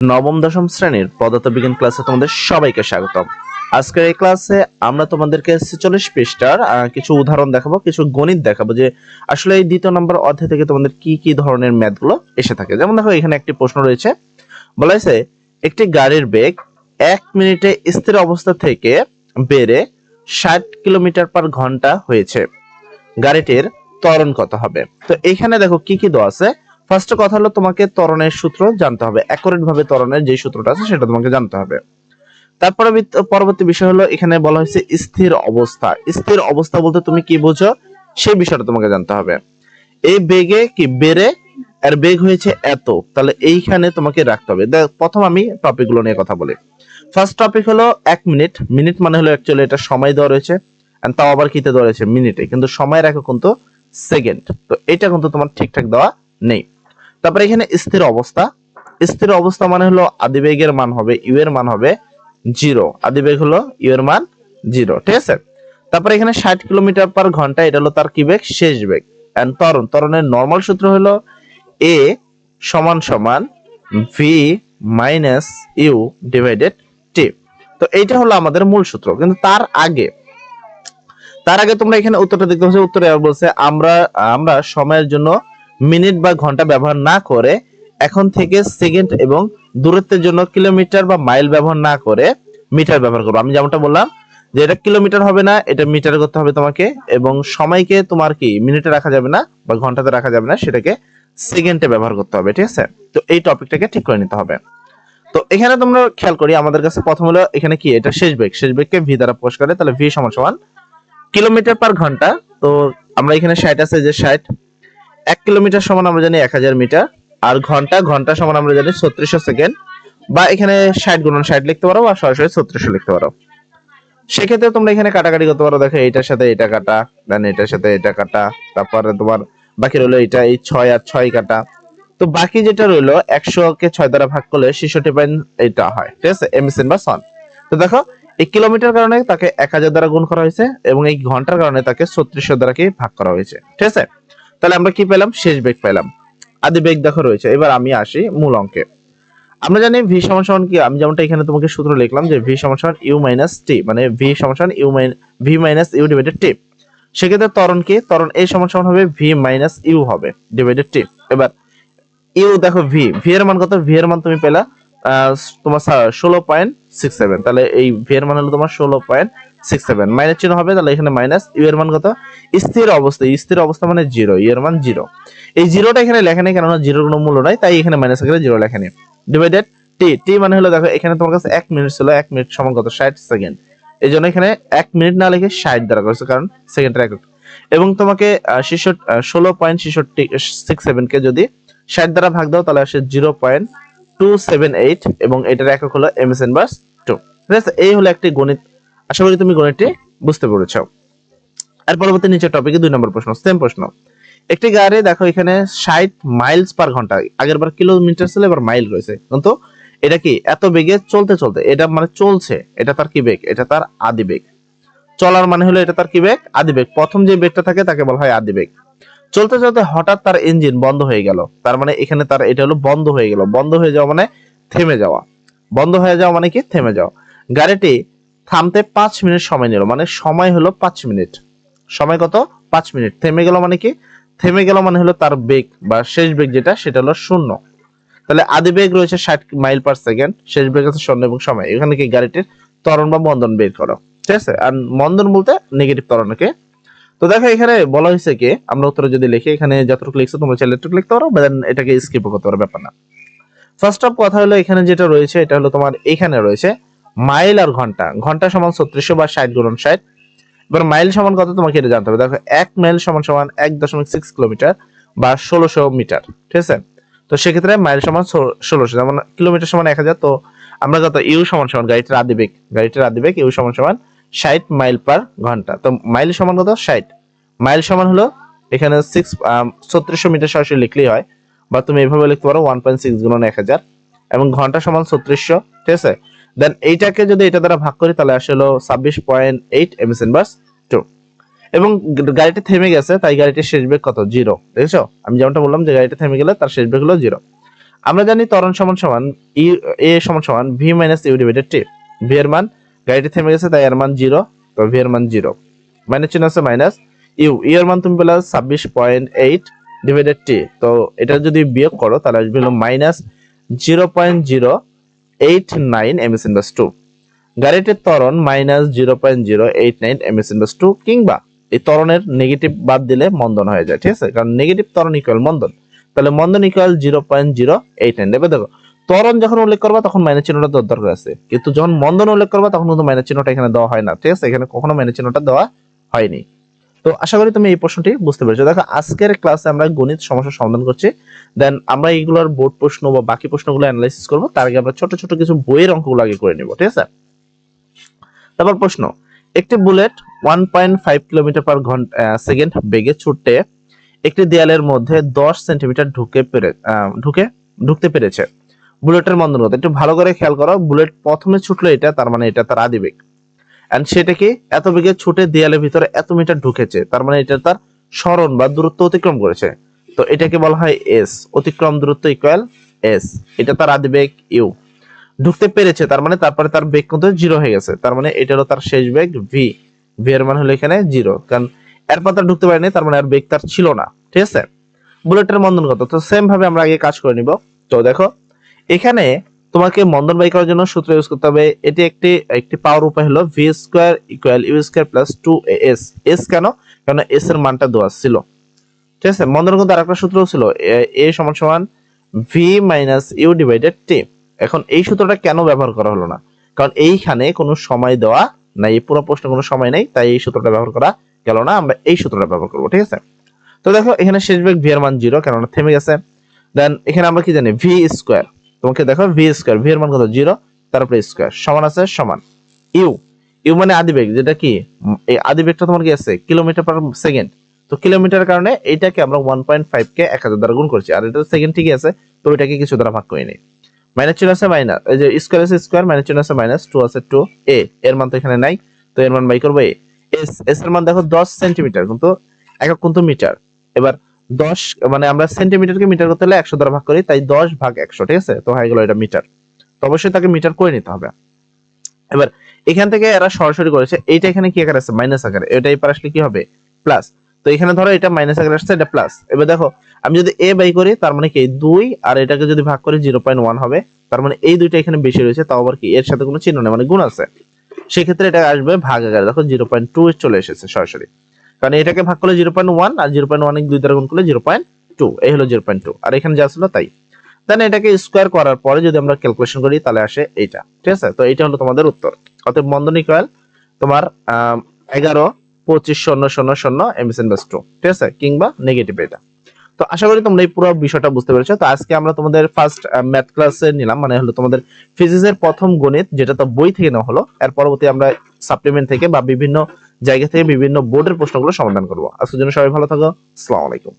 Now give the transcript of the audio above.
নবম, দশম শ্রেণির পদার্থ বিজ্ঞান ক্লাসে তোমাদের সবাইকে স্বাগতম। আজকের এই ক্লাসে আমরা তোমাদেরকে ছেচল্লিশ পৃষ্ঠার কিছু উদাহরণ দেখাবো, কিছু গণিত দেখাবো যে আসলে এই দ্বিতীয় নম্বর অধ্যায় থেকে তোমাদের কি কি ধরনের ম্যাথগুলো এসে থাকে। যেমন দেখো, এখানে একটি প্রশ্ন রয়েছে। বলা হয়েছে, একটি গাড়ির বেগ এক মিনিটে স্থির অবস্থা থেকে বেড়ে ষাট কিলোমিটার পার ঘণ্টা হয়েছে। গাড়িটির ত্বরণ কত হবে? তো এখানে দেখো কি কি দেওয়া আছে। ফার্স্ট কথা হলো তোমাকে ত্বরণের সূত্র জানতে হবে। অ্যাকুরেট ভাবে ত্বরণের যে সূত্রটা আছে সেটা তোমাকে জানতে হবে। তারপরে পরবর্তী বিষয় হলো এখানে বলা হয়েছে স্থির অবস্থা। স্থির অবস্থা বলতে তুমি কি বোঝো? সেই বিষয়টা তোমাকে জানতে হবে। এই বেগে কি বেড়ে? আর বেগ হয়েছে এত। তাহলে এইখানে তোমাকে রাখতে হবে। দেখ, প্রথম আমি টপিকগুলো নিয়ে কথা বলি। ফার্স্ট টপিক হলো এক মিনিট মিনিট মানে হলো অ্যাকচুয়ালি এটা সময় দেওয়া রয়েছে। And তাও আবার কিতে দেওয়া রয়েছে? মিনিটে কিন্তু সময়ের একক কিন্তু সেকেন্ড তো এটা কিন্তু তোমার ঠিকঠাক দেওয়া নেই। তারপরে এখানে স্থির অবস্থা। স্থির অবস্থা মানে হলো আদিবেগের মান হবে ইউ এর মান হবে জিরো আদিবেগ হলো ইউ এর মান জিরো ঠিক আছে? তারপরে এখানে ষাট কিলোমিটার পার ঘণ্টা, এটা হলো তার কি বেগ? শেষ বেগ। এন্ড ত্বরণ। ত্বরণের নর্মাল সূত্র হলো এ সমান সমান v minus u divided t তো এইটা হলো আমাদের মূল সূত্র। কিন্তু তার আগে তার আগে তোমরা এখানে উত্তরটা দেখতে পাচ্ছ, উত্তরে বলছে আমরা আমরা সময়ের জন্য মিনিট বা ঘণ্টা ব্যবহার না করে এখন থেকে সেকেন্ড এবং দূরত্বের জন্য কিলোমিটার বা মাইল ব্যবহার না করে মিটার ব্যবহার করব। আমি যেমনটা বললাম যে এটা কিলোমিটার হবে না, এটা মিটার করতে হবে তোমাকে এবং সময়কে তোমার কি মিনিটে রাখা যাবে না বা ঘন্টাতে রাখা যাবে না, সেটাকে সেকেন্ডে ব্যবহার করতে হবে, ঠিক আছে? তো এই টপিকটাকে ঠিক করে নিতে হবে। তো এখানে তোমরা খেয়াল করি, আমাদের কাছে প্রথম হলো এখানে কি? এটা শেষ বেগ শেষ বেগকে ভি দ্বারা প্রকাশ করে, তাহলে ভি সমান সমান কিলোমিটার পার ঘণ্টা। তো আমরা এখানে ষাট আছে যে ষাট এক কিলোমিটার সমান আমরা জানি এক হাজার মিটার, আর ঘণ্টা ঘণ্টা সমান আমরা জানি ছত্রিশশো সেকেন্ড, বা এখানে ষাট গুণন ষাট লিখতে পারো, বা সরাসরি ছত্রিশশো লিখতে পারো। সেক্ষেত্রে তোমরা এখানে কাটাকাটি করতে পারো, দেখো এটার সাথে এটা কাটা দেন এটার সাথে এটা কাটা, তারপরে তোমার বাকি রইল এটা এই ছয় আর ছয় কাটা। তো বাকি যেটা রইল, একশো কে ছয় দ্বারা ভাগ করলে ছেষট্টি পয়েন্ট এটা হয়, ঠিক আছে? এমএসএন বা সন তো দেখো, এই কিলোমিটার কারণে তাকে এক হাজার দ্বারা গুণ করা হয়েছে, এবং এই ঘণ্টার কারণে তাকে ছত্রিশশো দ্বারা কি ভাগ করা হয়েছে, ঠিক আছে? তাহলে আমরা কি পেলাম? শেষ বেগ পেলাম। আদি বেগ দেখো রয়েছে। এবার আমি আসি মূল অঙ্কে। আমরা জানি ভি সমান কি? আমি যেমনটা এখানে তোমাকে সূত্র লিখলাম যে ভি সমান ইউ মাইনাস টি মানে ভি সমান u mine v minus u divided t সেক্ষেত্রে ত্বরণ কি? ত্বরণ এ সমান সমান হবে ভি মাইনাস ইউ হবে ডিভাইডেড টি এবার ইউ দেখো ভি ভি এর মান কত? ভি এর মান তুমি পেলা তোমার ষোলো পয়েন্ট সিক্স সেভেন তাহলে এই ভি এর মান হলো তোমার ষোলো পয়েন্ট সেভেন মাইনাস চিহ্ন হবে, তাহলে এখানে মাইনাস ইউ এর মান কত? স্থির অবস্থা। স্থির অবস্থা মানে জিরো ইউ এর মান জিরো এই জিরোটা এখানে কেননা জিরোর কোনো মূল্য নাই, তাই এখানে মাইনাস করে জিরো ডিভাইডেড টি টি মানে হলো, দেখো, এখানে তোমার কাছে এক মিনিট ছিল, এক মিনিট সমান কত? ষাট সেকেন্ড এই জন্য এখানে এক মিনিট না লিখে ষাট দ্বারা করেছে, কারণ এবং তোমাকে ষোলো পয়েন্ট ছেষট্টি সিক্স সেভেন কে যদি ষাট দ্বারা ভাগ দাও, তাহলে আসে zero point two seven eight এবং এটার একক হলো এম ইনভার্স টু ঠিক আছে? এই হলো একটি গণিত আশা করি তুমি গণিতটি বুঝতে পেরেছ। আর পরবর্তী নিচের টপিকে দুই নম্বর প্রশ্ন সেম প্রশ্ন। একটি গাড়ি, দেখো এখানে ষাট মাইলস পার ঘণ্টা, আগের বার কিলোমিটার ছিল, এবার মাইল রয়েছে। কিন্তু এটা কি, এত বেগে চলতে চলতে, এটা মানে চলছে, এটা তার কি বেগ? এটা তার আদি বেগ। চলার মানে হলো এটা তার কি বেগ? আদি বেগ। প্রথম যে বেগটা থাকে, তাকে বলা হয় আদি বেগ। চলতে চলতে হঠাৎ তার ইঞ্জিন বন্ধ হয়ে গেল। তার মানে এখানে তার, এটা হলো বন্ধ হয়ে গেল। বন্ধ হয়ে যাওয়া মানে থেমে যাওয়া। বন্ধ হয়ে যাওয়া মানে কি? থেমে যাওয়া। গাড়িটি থামতে পাঁচ মিনিট সময় নিল মানে সময় হলো পাঁচ মিনিট। সময় কত? পাঁচ মিনিট। থেমে গেল মানে কি? থেমে গেল মানে হলো তার বেগ, বা শেষ বেগ যেটা, সেটা হলো শূন্য। তাহলে আদি বেগ রয়েছে ষাট মাইল পার সেকেন্ড, শেষ বেগ আছে শূন্য এবং সময়। এখানে কি গাড়িটির ত্বরণ বা মন্দন বের করো। ঠিক আছে? আর মন্দন বলতে নেগেটিভ ত্বরণকে তো দেখো এখানে বলা হয়েছে কি, আমরা উত্তরে যদি লিখি, এখানে যতটুকু লিখছো তোমরা চাইলে এতটুকু লিখতে পারো then এটাকে স্কিপ করতে পারো, ব্যাপার না। ফার্স্ট অফ কথা হলো এখানে যেটা রয়েছে, এটা হলো তোমার এখানে রয়েছে মাইল আর ঘণ্টা। ঘণ্টা সমান ছত্রিশশো বা ষাট গুণন ষাট। এবার মাইল সমান কত তোমাকে এটা জানতে হবে। দেখো, এক মাইল সমান সমান এক দশমিক সিক্স কিলোমিটার বা ষোলোশো মিটার, ঠিক আছে? তো সেক্ষেত্রে মাইল সমান ষোলোশো, যেমন কিলোমিটার সমান এক হাজার, তো আমরা যত ইউ সমান সমান, গাড়িটার আদিবেগ গাড়িটার আদিবেগ, ইউ সমান সমান ষাট মাইল পার ঘণ্টা। তো মাইল সমান কত? ষাট। মাইল সমান হলো এখানে সিক্স ছত্রিশশো মিটার সরাসরি লিখলেই হয়, বা তুমি এভাবে লিখতে পারো ওয়ান পয়েন্ট সিক্স গুণন এক হাজার, এবং ঘণ্টা সমান ছত্রিশশো, ঠিক আছে? দেন এইটাকে যদি এটা দ্বারা ভাগ করি, তাহলে আসে হলো ছাব্বিশ point eight m s inverse two এবং গাড়িটা থেমে গেছে, তাই গাড়িটির শেষ বেগ কত? জিরো দেখেছ? আমি যেমনটা বললাম যে গাড়িটা থেমে গেলে তার শেষ বেগ হলো জিরো আমরা জানি ত্বরণ সমান সমান ই এ সমান সমান v minus u divided t v এর মান, গাড়িটি থেমে গেছে, তাই এর মান জিরো তো ভি এর মান জিরো মাইনাস চিহ্ন আছে মাইনাস ইউ ইউ এর মান তুমি পেলে ছাব্বিশ পয়েন্ট এইট ডিভাইডেড টি তো এটা যদি বিয়োগ করো, তাহলে আসবে হলো minus zero point zero eight nine m s inverse two গাড়িটির ত্বরণ minus zero point zero eight nine m s inverse two কিংবা এই ত্বরণের নেগেটিভ বাদ দিলে মন্দন হয়ে যায়, ঠিক আছে? কারণ নেগেটিভ ত্বরণ ইকুয়াল মন্দন। তাহলে মন্দন equal zero point zero eight nine দেবে দেখো, ত্বরণ যখন উল্লেখ করবা তখন মাইনাস চিহ্নটা দেওয়ার দরকার আছে। কিন্তু যখন মন্দন উল্লেখ করবা তখন কিন্তু মাইনাস চিহ্নটা এখানে দেওয়া হয় না, ঠিক আছে? এখানে কখনো মাইনাস চিহ্নটা দেওয়া হয়নি। তো আশা করি তুমি এই প্রশ্নটি বুঝতে পেরেছ। দেখো, আজকের ক্লাসে আমরা গণিত সমস্যার সমাধান করছি। দেন আমরা এইগুলোর বোর্ড প্রশ্ন বা বাকি প্রশ্নগুলো অ্যানালাইসিস করব। তার আগে আমরা ছোট ছোট কিছু বইয়ের অঙ্কগুলো আগে করে নিব, ঠিক আছে? তারপর প্রশ্ন, একটি bullet one point five kilometre per ঘণ্টা সেকেন্ড বেগে ছুটতে একটি দেয়ালের মধ্যে দশ সেন্টিমিটার ঢুকে পেরে ঢুকে, ঢুকতে পেরেছে। বুলেটের মন্দন একটু ভালো করে খেয়াল করো। বুলেট প্রথমে ছুটলো এটা, তার মানে এটা তার আদি বেগ এন্ড সেটা কি এত বেগে ছুটে দেয়ালের ভিতরে এত মিটার ঢুকেছে, তার মানে এটা তার স্মরণ বা দূরত্ব অতিক্রম করেছে। তো এটাকে বলা হয় এস অতিক্রম দূরত্ব ইকুয়াল এস এটা তার আদি বেগ ইউ ঢুকতে পেরেছে, তার মানে তারপরে তার বেগ কিন্তু জিরো হয়ে গেছে, তার মানে এটা হলো তার শেষ বেগ ভি ভি এর মান হলো এখানে জিরো কারণ এরপর তার ঢুকতে পারেনি, তার মানে আর বেগ তার ছিল না, ঠিক আছে? বুলেটের মন্দন কত? তো সেম ভাবে আমরা আগে কাজ করে নিব। তো দেখো, এখানে তোমাকে মন্দন বাই করার জন্য সূত্র ইউজ করতে হবে। এটি একটি একটি পাওয়ার উপায় হলো v square equal u square plus two s s কেন? কারণ এস এর মানটা দেওয়া ছিল। ঠিক আছে? মন্দন কিন্তু আরেকটা সূত্র ছিল। এ সমান সমান v minus u divided t এখন এই সূত্রটা কেন ব্যবহার করা হলো না? কারণ এইখানে কোনো সময় দেওয়া নাই। এই পুরো প্রশ্নে কোনো সময় নেই, তাই এই সূত্রটা ব্যবহার করা গেল না। আমরা এই সূত্রটা ব্যবহার করব, ঠিক আছে? তো দেখো, এখানে শেষ বেগ ভি এর মান জিরো কেননা থেমে গেছে। দেন এখানে আমরা কি জানি? ভি স্কোয়ার তোমাকে দেখো ভি স্কোয়ার ভি এর মান কত? জিরো তারপরে স্কোয়ার সমান আছে সমান। ইউ ইউ মানে আদিবেগ যেটা কি? এই আদিবেগটা তোমার কি আছে? কিলোমিটার পার সেকেন্ড তো কিলোমিটারের কারণে এইটাকে আমরা ওয়ান পয়েন্ট ফাইভ কে এক হাজার দ্বারা গুণ করছি। আর এটা সেকেন্ড ঠিকই আছে, তো ওইটাকে কিছু দ্বারা ভাগ করে নিই। মাইনাস চিহ্ন আছে মাইনাস এই যে স্কোয়ার আছে স্কোয়ার মাইনাস চিহ্ন আছে মাইনাস টু আছে টু এ এর মান তো এখানে নাই, তো এর মান বাই করব এ এস এস এর মান দেখো দশ সেন্টিমিটার কিন্তু একক কিন্তু মিটার এবার দশ মানে আমরা সেন্টিমিটারকে মিটার করতে হলে একশো দ্বারা ভাগ করি, তাই দশ ভাগ একশো, ঠিক আছে? তো হয়ে গেল এটা মিটার তো অবশ্যই তাকে মিটার করে নিতে হবে। এবার, এখান থেকে এরা সরাসরি করেছে, এইটা এখানে কি আকার আছে? মাইনাস আকারে। এটা এবার আসলে কি হবে? প্লাস তো এখানে ধরো এটা মাইনাস আকারে আসছে, এটা প্লাস এবার দেখো, আমি যদি এ বাই করি, তার মানে কি দুই, আর এটাকে যদি ভাগ করি জিরো পয়েন্ট ওয়ান হবে। তার মানে এই দুইটা এখানে বেশি রয়েছে, তাও আবার কি, এর সাথে কোনো চিহ্ন নেই মানে গুণ আছে। সেক্ষেত্রে এটা আসবে ভাগ আকারে। দেখো জিরো পয়েন্ট টু চলে এসেছে সরাসরি। কারণ এটাকে ভাগ করলে জিরো পয়েন্ট ওয়ান আর জিরো পয়েন্ট ওয়ান দুই দ্বারা গুণ করলে জিরো পয়েন্ট টু এই হলো জিরো পয়েন্ট টু আর এখানে যা ছিল তাই। দেন এটাকে স্কোয়ার করার পরে যদি আমরা ক্যালকুলেশন করি, তাহলে আসে এইটা। ঠিক আছে? তো এইটা হলো তোমাদের উত্তর। অতএব বন্ধনী কয়েল, তোমার এগারো, পঁচিশ, শূন্য শূন্য শূন্য, এমএসএন বাস টু ঠিক আছে? কিংবা নেগেটিভ এটা। তো আশা করি তোমরা এই পুরো বিষয়টা বুঝতে পেরেছ। তো আজকে আমরা তোমাদের ফার্স্ট ম্যাথ ক্লাসে নিলাম মানে হলো তোমাদের ফিজিক্স এর প্রথম গণিত, যেটা তো বই থেকে নেওয়া হলো। এর পরবর্তী আমরা সাপ্লিমেন্ট থেকে বা বিভিন্ন জায়গা থেকে বিভিন্ন বোর্ডের প্রশ্নগুলো সমাধান করব। আজকের জন্য সবাই ভালো থাকো। আসসালামু আলাইকুম।